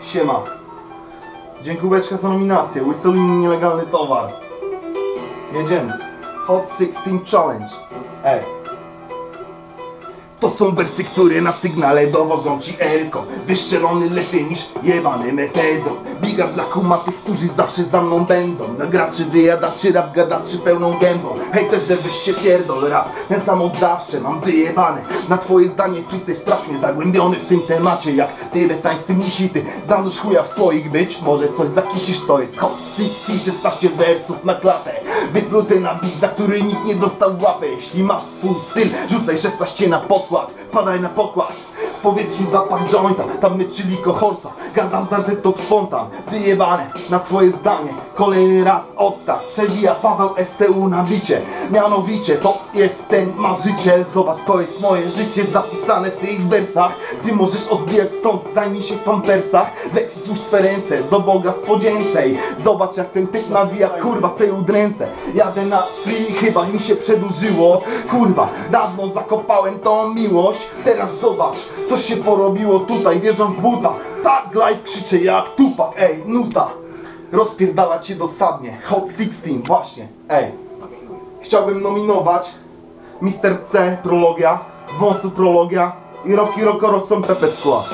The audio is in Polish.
Siema. Dziękóweczka za nominację. Whistling nielegalny towar. Jedziemy. Hot 16 Challenge. Ej. To są wersy, które na sygnale dowożą ci erko Wyszczelony lepiej niż jebany mefedron Biga dla kumatych, którzy zawsze za mną będą. Na graczy wyjadaczy, rap gadaczy pełną gębą. Hej też, żebyście pierdol rap. Ten sam od zawsze mam wyjebany. Na twoje zdanie freestyle strasznie zagłębiony w tym temacie. Jak tybetańscy mnisity Zanurz chuja w swoich. Być Może coś zakisisz, to jest hot 16 16 wersów na klatę. Wypluty na bit, za który nikt nie dostał łapy. Jeśli masz swój styl, rzucaj 16 na 僕はダイな僕は w powietrzu zapach jointa, tam myczyli kohorta Gardam zdarte to spontan, wyjebane na twoje zdanie Kolejny raz odtak, przewija Paweł STU na bicie. Mianowicie, to jest ten marzyciel. Zobacz, to jest moje życie zapisane w tych wersach. Ty możesz odbijać stąd, zajmij się w pampersach. Weź złóż swe ręce do Boga w podzięce Zobacz jak ten typ nawija, kurwa, w tej udręce Jadę na free, chyba mi się przedłużyło. Kurwa, dawno zakopałem tą miłość. Teraz zobacz, co się porobiło tutaj, wierzę w buta Tak live krzyczę jak Tupak, ej, nuta. Rozpierdala cię dosadnie, Hot 16, właśnie, ej. Chciałbym nominować Mr. C, prologia Wąsu, prologia i Rocky Rocko Roxon Pepe Skła